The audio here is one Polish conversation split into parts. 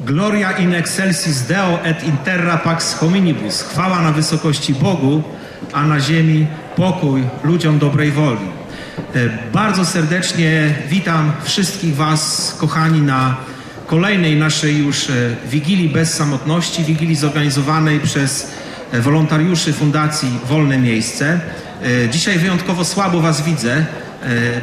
Gloria in excelsis Deo et in terra pax hominibus. Chwała na wysokości Bogu, a na ziemi pokój ludziom dobrej woli. E, Bardzo serdecznie witam wszystkich Was, kochani, na kolejnej naszej już e, Wigilii Bez Samotności, Wigilii zorganizowanej przez e, wolontariuszy Fundacji Wolne Miejsce. Dzisiaj wyjątkowo słabo Was widzę,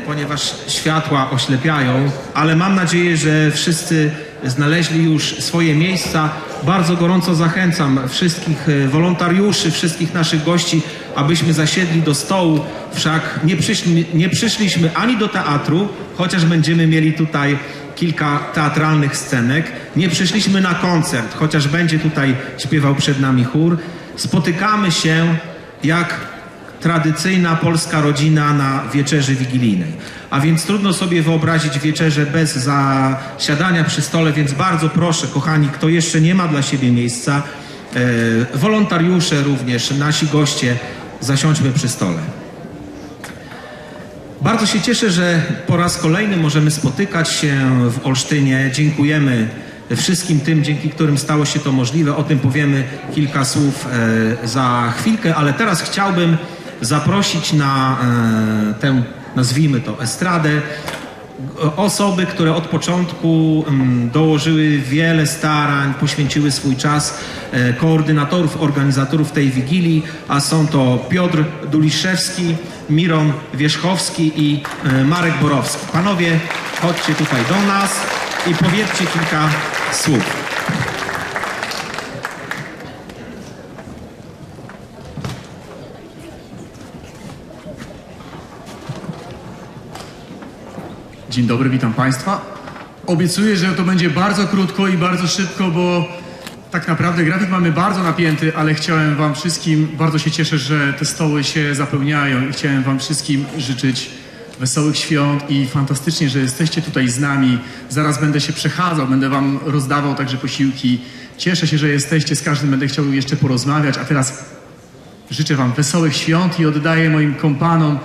ponieważ światła oślepiają, ale mam nadzieję, że wszyscy znaleźli już swoje miejsca. Bardzo gorąco zachęcam wszystkich e, wolontariuszy, wszystkich naszych gości, abyśmy zasiedli do stołu. Wszak nie, przyszli, nie przyszliśmy ani do teatru, chociaż będziemy mieli tutaj kilka teatralnych scenek. Nie przyszliśmy na koncert, chociaż będzie tutaj śpiewał przed nami chór. Spotykamy się jak tradycyjna polska rodzina na wieczerzy wigilijnej. A więc trudno sobie wyobrazić wieczerzę bez zasiadania przy stole, więc bardzo proszę, kochani, kto jeszcze nie ma dla siebie miejsca, e, wolontariusze również, nasi goście, zasiądźmy przy stole. Bardzo się cieszę, że po raz kolejny możemy spotykać się w Olsztynie. Dziękujemy wszystkim tym, dzięki którym stało się to możliwe. O tym powiemy kilka słów e, za chwilkę, ale teraz chciałbym zaprosić na e, tę, nazwijmy to, estradę osoby, które od początku mm, dołożyły wiele starań, poświęciły swój czas, e, koordynatorów, organizatorów tej Wigilii, a są to Piotr Duliszewski, Miron Wierzchowski i e, Marek Borowski. Panowie, chodźcie tutaj do nas i powiedzcie kilka słów. Dzień dobry, witam Państwa. Obiecuję, że to będzie bardzo krótko i bardzo szybko, bo tak naprawdę grafik mamy bardzo napięty, ale chciałem Wam wszystkim, bardzo się cieszę, że te stoły się zapełniają i chciałem Wam wszystkim życzyć wesołych świąt i fantastycznie, że jesteście tutaj z nami. Zaraz będę się przechadzał, będę Wam rozdawał także posiłki. Cieszę się, że jesteście, z każdym będę chciał jeszcze porozmawiać, a teraz życzę Wam wesołych świąt i oddaję moim kompanom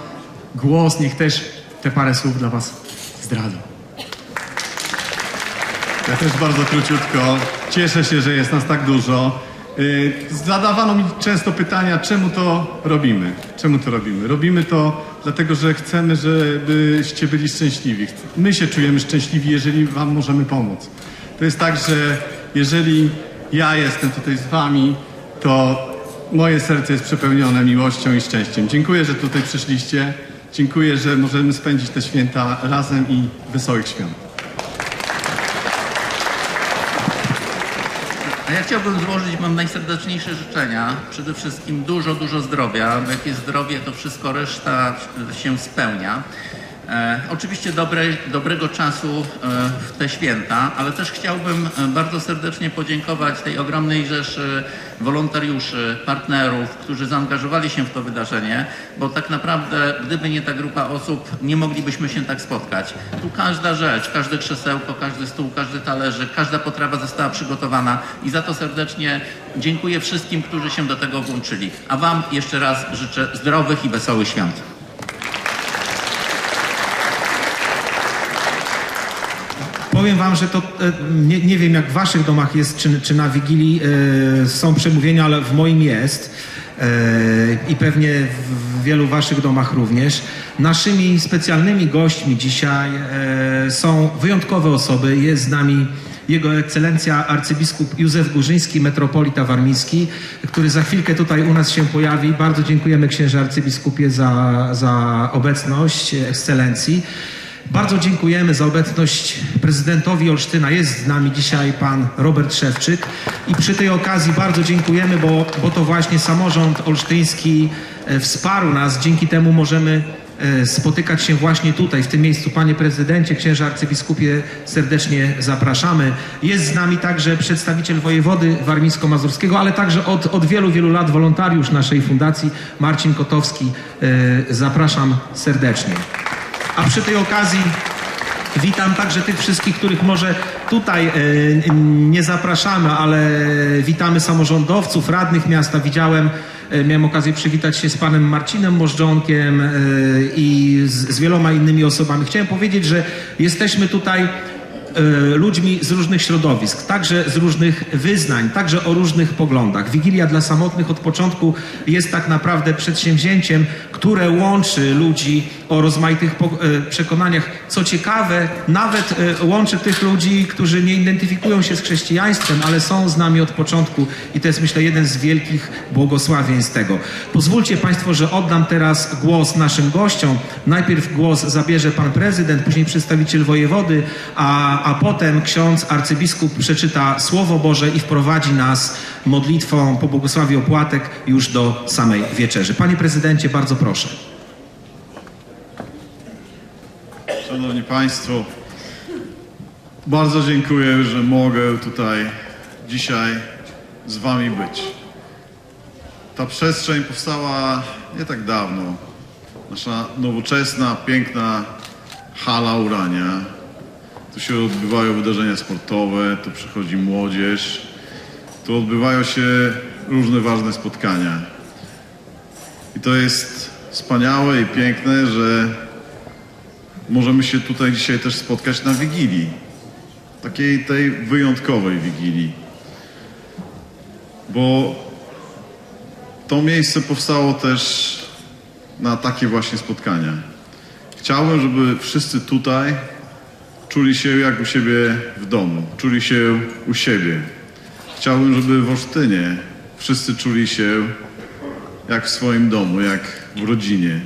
głos, niech też te parę słów dla Was zdradzą. Ja też bardzo króciutko. Cieszę się, że jest nas tak dużo. Yy, Zadawano mi często pytania, czemu to robimy? Czemu to robimy? Robimy to dlatego, że chcemy, żebyście byli szczęśliwi. My się czujemy szczęśliwi, jeżeli Wam możemy pomóc. To jest tak, że jeżeli ja jestem tutaj z Wami, to moje serce jest przepełnione miłością i szczęściem. Dziękuję, że tutaj przyszliście. Dziękuję, że możemy spędzić te święta razem i wesołych świąt. A ja chciałbym złożyć mam najserdeczniejsze życzenia. Przede wszystkim dużo, dużo zdrowia. Bo jak jest zdrowie, to wszystko reszta się spełnia. E, oczywiście dobre, dobrego czasu e, w te święta, ale też chciałbym e, bardzo serdecznie podziękować tej ogromnej rzeszy wolontariuszy, partnerów, którzy zaangażowali się w to wydarzenie, bo tak naprawdę gdyby nie ta grupa osób, nie moglibyśmy się tak spotkać. Tu każda rzecz, każde krzesełko, każdy stół, każdy talerzyk, każda potrawa została przygotowana i za to serdecznie dziękuję wszystkim, którzy się do tego włączyli. A Wam jeszcze raz życzę zdrowych i wesołych świąt. Powiem wam, że to e, nie, nie wiem jak w waszych domach jest, czy, czy na Wigilii e, są przemówienia, ale w moim jest e, i pewnie w wielu waszych domach również. Naszymi specjalnymi gośćmi dzisiaj są wyjątkowe osoby. Jest z nami jego ekscelencja arcybiskup Józef Górzyński, metropolita warmiński, który za chwilkę tutaj u nas się pojawi. Bardzo dziękujemy księże arcybiskupie za, za obecność ekscelencji. Bardzo dziękujemy za obecność prezydentowi Olsztyna. Jest z nami dzisiaj pan Robert Szewczyk i przy tej okazji bardzo dziękujemy, bo, bo to właśnie samorząd olsztyński e, wsparł nas. Dzięki temu możemy e, spotykać się właśnie tutaj, w tym miejscu. Panie prezydencie, księże arcybiskupie, serdecznie zapraszamy. Jest z nami także przedstawiciel wojewody warmińsko-mazurskiego, ale także od, od wielu, wielu lat wolontariusz naszej fundacji, Marcin Kotowski. E, Zapraszam serdecznie. A przy tej okazji witam także tych wszystkich, których może tutaj e, nie zapraszamy, ale witamy samorządowców, radnych miasta. Widziałem, e, miałem okazję przywitać się z panem Marcinem Możdżonkiem e, i z, wieloma innymi osobami. Chciałem powiedzieć, że jesteśmy tutaj ludźmi z różnych środowisk, także z różnych wyznań, także o różnych poglądach. Wigilia dla samotnych od początku jest tak naprawdę przedsięwzięciem, które łączy ludzi o rozmaitych e, przekonaniach. Co ciekawe, nawet e, łączy tych ludzi, którzy nie identyfikują się z chrześcijaństwem, ale są z nami od początku i to jest myślę jeden z wielkich błogosławieństw tego. Pozwólcie Państwo, że oddam teraz głos naszym gościom. Najpierw głos zabierze Pan Prezydent, później przedstawiciel wojewody, a, a potem ksiądz arcybiskup przeczyta Słowo Boże i wprowadzi nas modlitwą po błogosławie opłatek już do samej wieczerzy. Panie Prezydencie, bardzo proszę. Państwo, bardzo dziękuję, że mogę tutaj dzisiaj z Wami być. Ta przestrzeń powstała nie tak dawno. Nasza nowoczesna, piękna hala Urania. Tu się odbywają wydarzenia sportowe, tu przychodzi młodzież, tu odbywają się różne ważne spotkania. I to jest wspaniałe i piękne, że możemy się tutaj dzisiaj też spotkać na Wigilii. Takiej tej wyjątkowej Wigilii. Bo to miejsce powstało też na takie właśnie spotkania. Chciałbym, żeby wszyscy tutaj czuli się jak u siebie w domu, czuli się u siebie. Chciałbym, żeby w Olsztynie wszyscy czuli się jak w swoim domu, jak w rodzinie.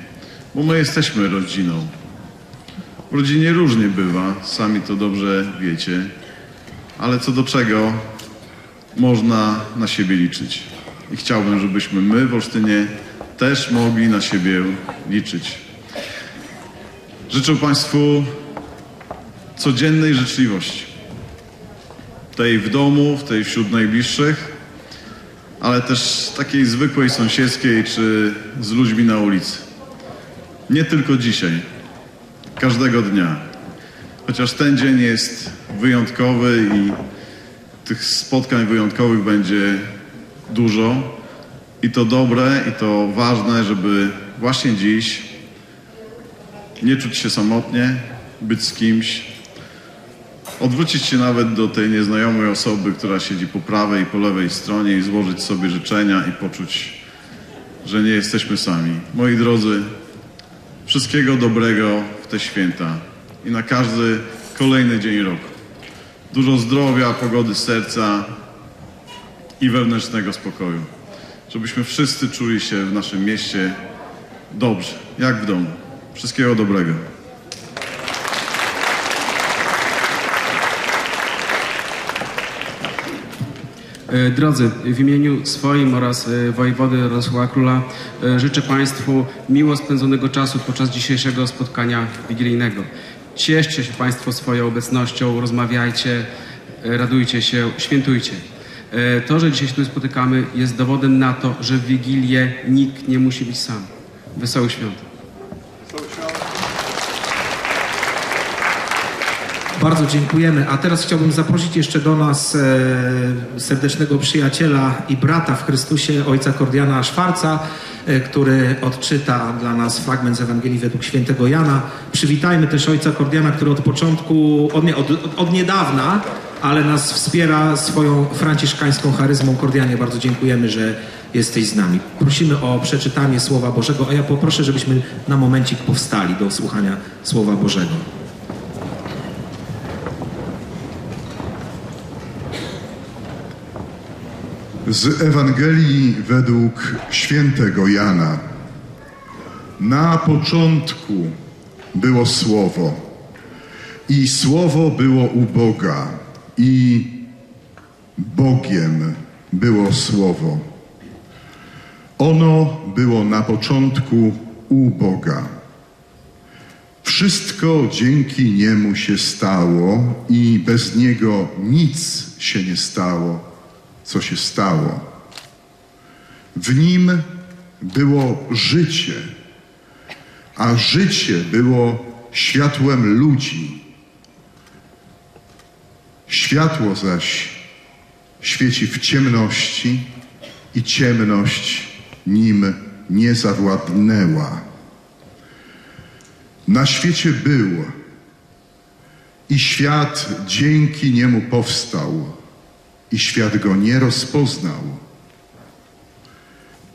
Bo my jesteśmy rodziną. W rodzinie różnie bywa, sami to dobrze wiecie, ale co do czego można na siebie liczyć. I chciałbym, żebyśmy my w Olsztynie też mogli na siebie liczyć. Życzę Państwu codziennej życzliwości. Tej w domu, w tej wśród najbliższych, ale też takiej zwykłej sąsiedzkiej czy z ludźmi na ulicy. Nie tylko dzisiaj, każdego dnia. Chociaż ten dzień jest wyjątkowy i tych spotkań wyjątkowych będzie dużo i to dobre i to ważne, żeby właśnie dziś nie czuć się samotnie, być z kimś, odwrócić się nawet do tej nieznajomej osoby, która siedzi po prawej i po lewej stronie i złożyć sobie życzenia i poczuć, że nie jesteśmy sami. Moi drodzy, Wszystkiego dobrego te święta i na każdy kolejny dzień roku. Dużo zdrowia, pogody serca i wewnętrznego spokoju. Żebyśmy wszyscy czuli się w naszym mieście dobrze, jak w domu. Wszystkiego dobrego. Drodzy, w imieniu swoim oraz e, wojewody Jarosława Króla e, życzę Państwu miło spędzonego czasu podczas dzisiejszego spotkania wigilijnego. Cieszcie się Państwo swoją obecnością, rozmawiajcie, e, radujcie się, świętujcie. E, To, że dzisiaj się tu spotykamy jest dowodem na to, że w Wigilię nikt nie musi być sam. Wesołych świąt. Bardzo dziękujemy. A teraz chciałbym zaprosić jeszcze do nas e, serdecznego przyjaciela i brata w Chrystusie, ojca Kordiana Szwarca, e, który odczyta dla nas fragment z Ewangelii według świętego Jana. Przywitajmy też ojca Kordiana, który od początku, od, nie, od, od, niedawna, ale nas wspiera swoją franciszkańską charyzmą. Kordianie, bardzo dziękujemy, że jesteś z nami. Prosimy o przeczytanie Słowa Bożego, a ja poproszę, żebyśmy na momencik powstali do słuchania Słowa Bożego. Z Ewangelii według świętego Jana. Na początku było Słowo, i Słowo było u Boga, i Bogiem było Słowo. Ono było na początku u Boga. Wszystko dzięki Niemu się stało i bez Niego nic się nie stało, co się stało. W Nim było życie, a życie było światłem ludzi. Światło zaś świeci w ciemności i ciemność nim nie zawładnęła. Na świecie był i świat dzięki niemu powstał, i świat go nie rozpoznał.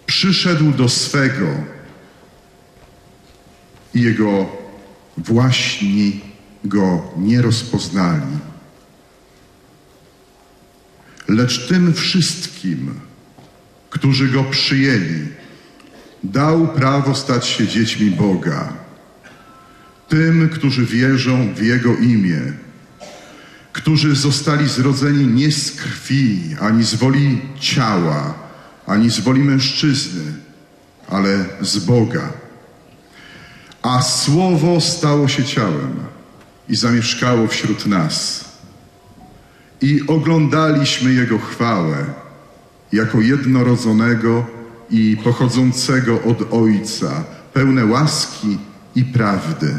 Przyszedł do swego, i jego właśnie go nie rozpoznali. Lecz tym wszystkim, którzy go przyjęli, dał prawo stać się dziećmi Boga. Tym, którzy wierzą w Jego imię, którzy zostali zrodzeni nie z krwi, ani z woli ciała, ani z woli mężczyzny, ale z Boga. A Słowo stało się ciałem i zamieszkało wśród nas. I oglądaliśmy Jego chwałę jako jednorodzonego i pochodzącego od Ojca, pełne łaski i prawdy.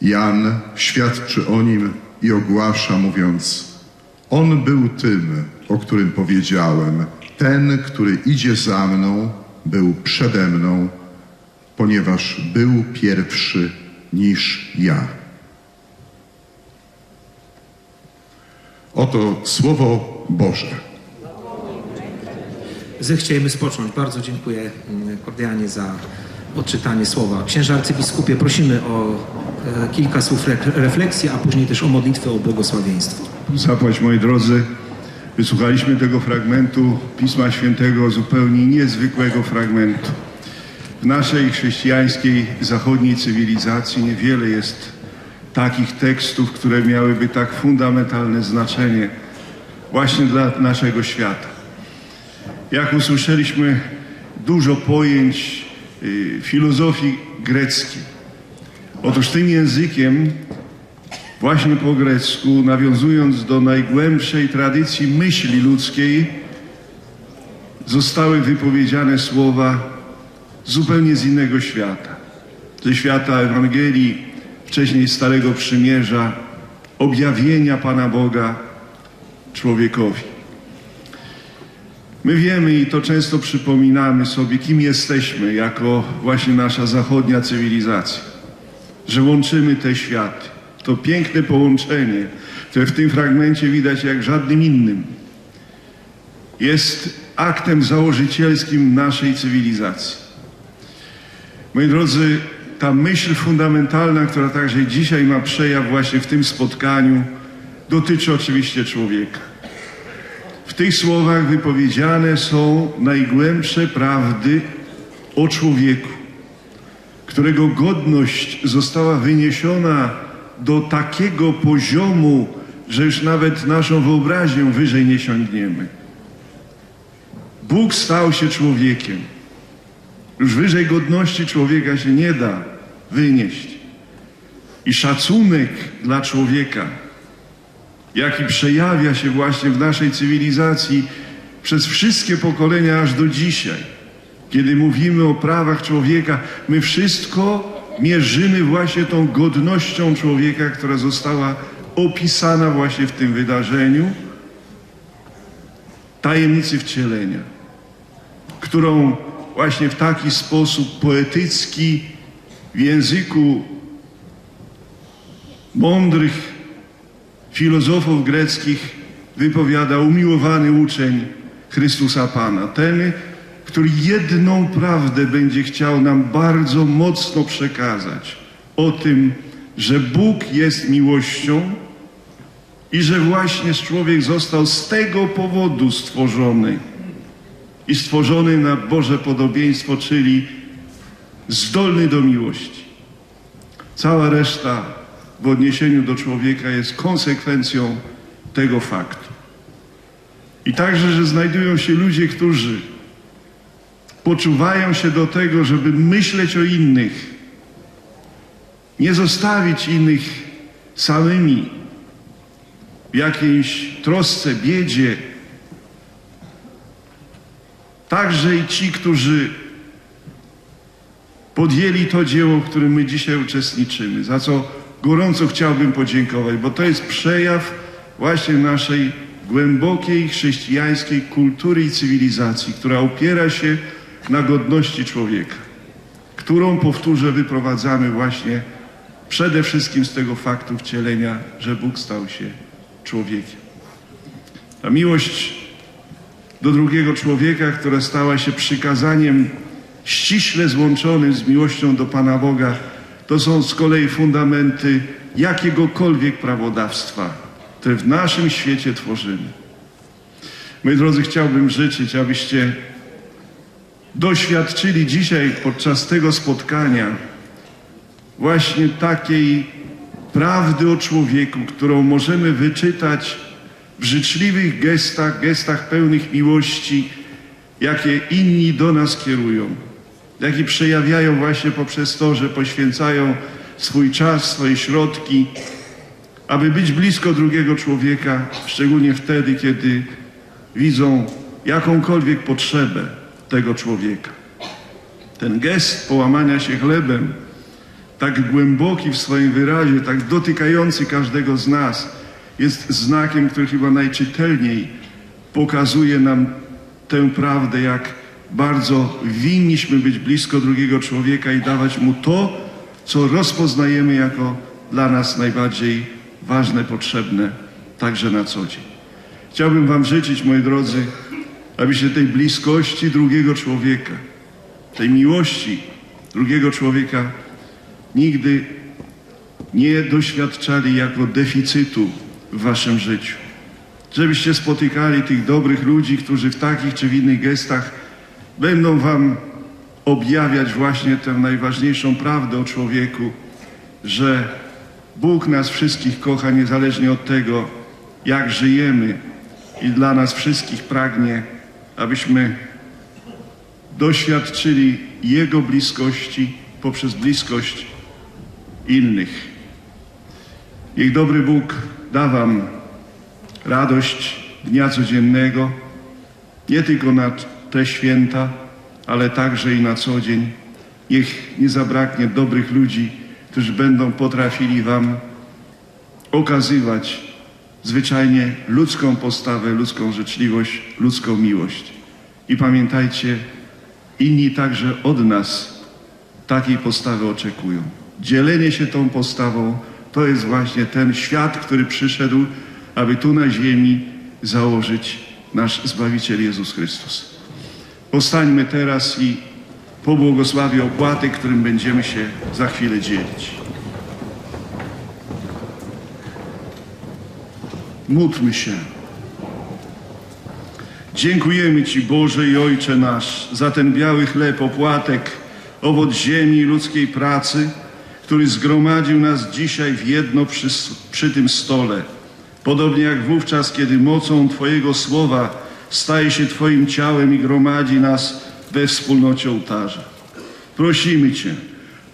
Jan świadczy o nim i ogłasza, mówiąc: On był tym, o którym powiedziałem. Ten, który idzie za mną, był przede mną, ponieważ był pierwszy niż ja. Oto Słowo Boże. Zechciejmy spocząć. Bardzo dziękuję mm, kordialnie za odczytanie słowa. Księże arcybiskupie, prosimy o e, kilka słów re- refleksji, a później też o modlitwę o błogosławieństwo. Zapłać moi drodzy, wysłuchaliśmy tego fragmentu Pisma Świętego, zupełnie niezwykłego fragmentu. W naszej chrześcijańskiej zachodniej cywilizacji niewiele jest takich tekstów, które miałyby tak fundamentalne znaczenie właśnie dla naszego świata. Jak usłyszeliśmy, dużo pojęć filozofii greckiej. Otóż tym językiem właśnie po grecku, nawiązując do najgłębszej tradycji myśli ludzkiej, zostały wypowiedziane słowa zupełnie z innego świata. Ze świata Ewangelii, wcześniej Starego Przymierza, objawienia Pana Boga człowiekowi. My wiemy i to często przypominamy sobie, kim jesteśmy jako właśnie nasza zachodnia cywilizacja, że łączymy te światy. To piękne połączenie, które w tym fragmencie widać jak żadnym innym, jest aktem założycielskim naszej cywilizacji. Moi drodzy, ta myśl fundamentalna, która także dzisiaj ma przejaw właśnie w tym spotkaniu, dotyczy oczywiście człowieka. W tych słowach wypowiedziane są najgłębsze prawdy o człowieku, którego godność została wyniesiona do takiego poziomu, że już nawet naszą wyobraźnią wyżej nie siągniemy. Bóg stał się człowiekiem. Już wyżej godności człowieka się nie da wynieść. I szacunek dla człowieka, jaki przejawia się właśnie w naszej cywilizacji przez wszystkie pokolenia aż do dzisiaj. Kiedy mówimy o prawach człowieka, my wszystko mierzymy właśnie tą godnością człowieka, która została opisana właśnie w tym wydarzeniu tajemnicy wcielenia, którą właśnie w taki sposób poetycki w języku mądrych filozofów greckich wypowiada umiłowany uczeń Chrystusa Pana. Ten, który jedną prawdę będzie chciał nam bardzo mocno przekazać o tym, że Bóg jest miłością i że właśnie człowiek został z tego powodu stworzony i stworzony na Boże podobieństwo, czyli zdolny do miłości. Cała reszta w odniesieniu do człowieka jest konsekwencją tego faktu. I także, że znajdują się ludzie, którzy poczuwają się do tego, żeby myśleć o innych, nie zostawić innych samymi w jakiejś trosce, biedzie. Także i ci, którzy podjęli to dzieło, w którym my dzisiaj uczestniczymy, za co gorąco chciałbym podziękować, bo to jest przejaw właśnie naszej głębokiej chrześcijańskiej kultury i cywilizacji, która opiera się na godności człowieka, którą, powtórzę, wyprowadzamy właśnie przede wszystkim z tego faktu wcielenia, że Bóg stał się człowiekiem. Ta miłość do drugiego człowieka, która stała się przykazaniem ściśle złączonym z miłością do Pana Boga, to są z kolei fundamenty jakiegokolwiek prawodawstwa, które w naszym świecie tworzymy. Moi drodzy, chciałbym życzyć, abyście doświadczyli dzisiaj podczas tego spotkania właśnie takiej prawdy o człowieku, którą możemy wyczytać w życzliwych gestach, gestach pełnych miłości, jakie inni do nas kierują, jakie przejawiają właśnie poprzez to, że poświęcają swój czas, swoje środki, aby być blisko drugiego człowieka, szczególnie wtedy, kiedy widzą jakąkolwiek potrzebę tego człowieka. Ten gest połamania się chlebem, tak głęboki w swoim wyrazie, tak dotykający każdego z nas, jest znakiem, który chyba najczytelniej pokazuje nam tę prawdę, jak bardzo winniśmy być blisko drugiego człowieka i dawać mu to, co rozpoznajemy jako dla nas najbardziej ważne, potrzebne, także na co dzień. Chciałbym Wam życzyć, moi drodzy, abyście tej bliskości drugiego człowieka, tej miłości drugiego człowieka nigdy nie doświadczali jako deficytu w Waszym życiu. Żebyście spotykali tych dobrych ludzi, którzy w takich czy w innych gestach będą Wam objawiać właśnie tę najważniejszą prawdę o człowieku, że Bóg nas wszystkich kocha niezależnie od tego, jak żyjemy i dla nas wszystkich pragnie, abyśmy doświadczyli Jego bliskości poprzez bliskość innych. Niech dobry Bóg da Wam radość dnia codziennego, nie tylko na te święta, ale także i na co dzień. Niech nie zabraknie dobrych ludzi, którzy będą potrafili Wam okazywać zwyczajnie ludzką postawę, ludzką życzliwość, ludzką miłość. I pamiętajcie, inni także od nas takiej postawy oczekują. Dzielenie się tą postawą to jest właśnie ten świat, który przyszedł, aby tu na ziemi założyć nasz Zbawiciel Jezus Chrystus. Powstańmy teraz i pobłogosławię opłaty, którym będziemy się za chwilę dzielić. Módlmy się. Dziękujemy Ci, Boże i Ojcze nasz, za ten biały chleb, opłatek, owoc ziemi i ludzkiej pracy, który zgromadził nas dzisiaj w jedno przy, przy tym stole. Podobnie jak wówczas, kiedy mocą Twojego słowa staje się Twoim ciałem i gromadzi nas we wspólnocie ołtarza. Prosimy Cię,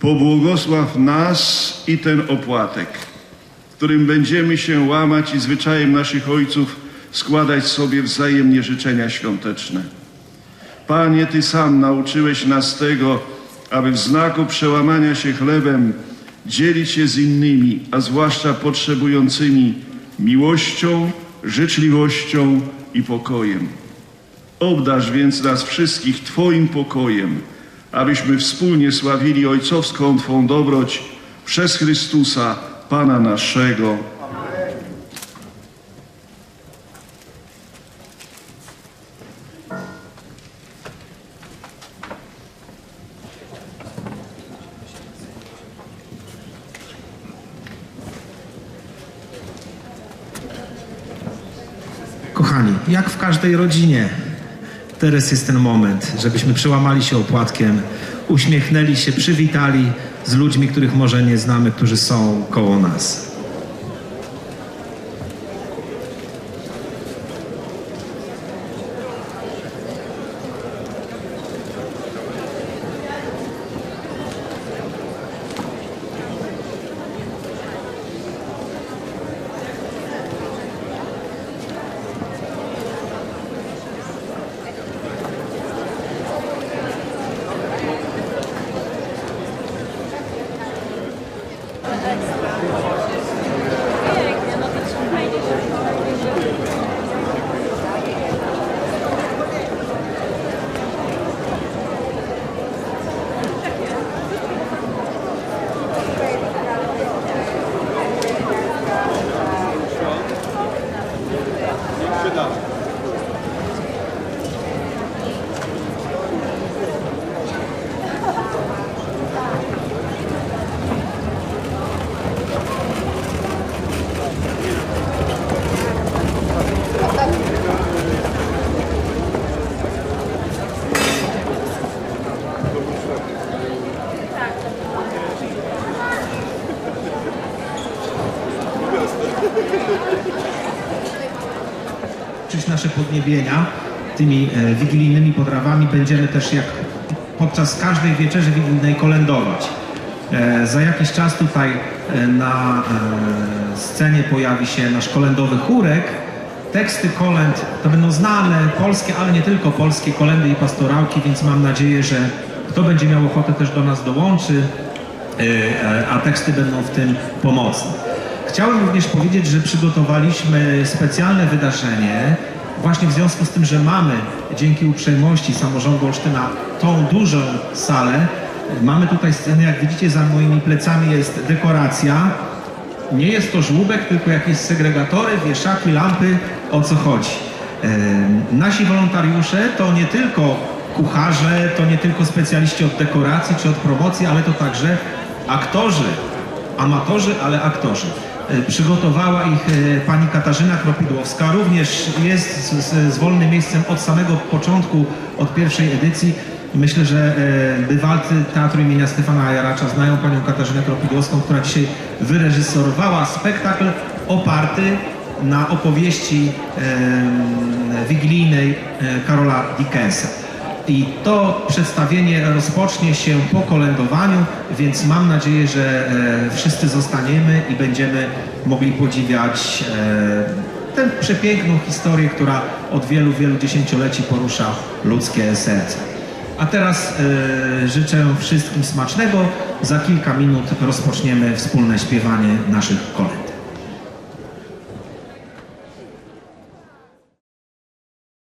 pobłogosław nas i ten opłatek, którym będziemy się łamać i zwyczajem naszych ojców składać sobie wzajemnie życzenia świąteczne. Panie, Ty sam nauczyłeś nas tego, aby w znaku przełamania się chlebem dzielić się z innymi, a zwłaszcza potrzebującymi, miłością, życzliwością i pokojem. Obdarz więc nas wszystkich Twoim pokojem, abyśmy wspólnie sławili ojcowską Twą dobroć przez Chrystusa, Pana naszego. Kochani, jak w każdej rodzinie, teraz jest ten moment, żebyśmy przełamali się opłatkiem, uśmiechnęli się, przywitali z ludźmi, których może nie znamy, którzy są koło nas. Tymi e, wigilijnymi potrawami, będziemy też jak podczas każdej wieczerzy wigilijnej kolędować. E, Za jakiś czas tutaj e, na scenie pojawi się nasz kolędowy chórek. Teksty kolęd to będą znane polskie, ale nie tylko polskie kolendy i pastorałki, więc mam nadzieję, że kto będzie miał ochotę też do nas dołączy, a teksty będą w tym pomocne. Chciałem również powiedzieć, że przygotowaliśmy specjalne wydarzenie właśnie w związku z tym, że mamy dzięki uprzejmości samorządu Olsztyna tą dużą salę. Mamy tutaj scenę, jak widzicie za moimi plecami jest dekoracja. Nie jest to żłóbek, tylko jakieś segregatory, wieszaki, lampy. O co chodzi? Nasi wolontariusze to nie tylko kucharze, to nie tylko specjaliści od dekoracji czy od promocji, ale to także aktorzy, amatorzy, ale aktorzy. E, Przygotowała ich e, pani Katarzyna Kropidłowska, również jest z, z, z wolnym miejscem od samego początku, od pierwszej edycji. Myślę, że e, bywalcy Teatru imienia Stefana Jaracza znają panią Katarzynę Kropidłowską, która dzisiaj wyreżyserowała spektakl oparty na opowieści wigilijnej Karola Dickensa. I to przedstawienie rozpocznie się po kolędowaniu, więc mam nadzieję, że e, wszyscy zostaniemy i będziemy mogli podziwiać e, tę przepiękną historię, która od wielu, wielu dziesięcioleci porusza ludzkie serce. A teraz e, życzę wszystkim smacznego. Za kilka minut rozpoczniemy wspólne śpiewanie naszych kolęd.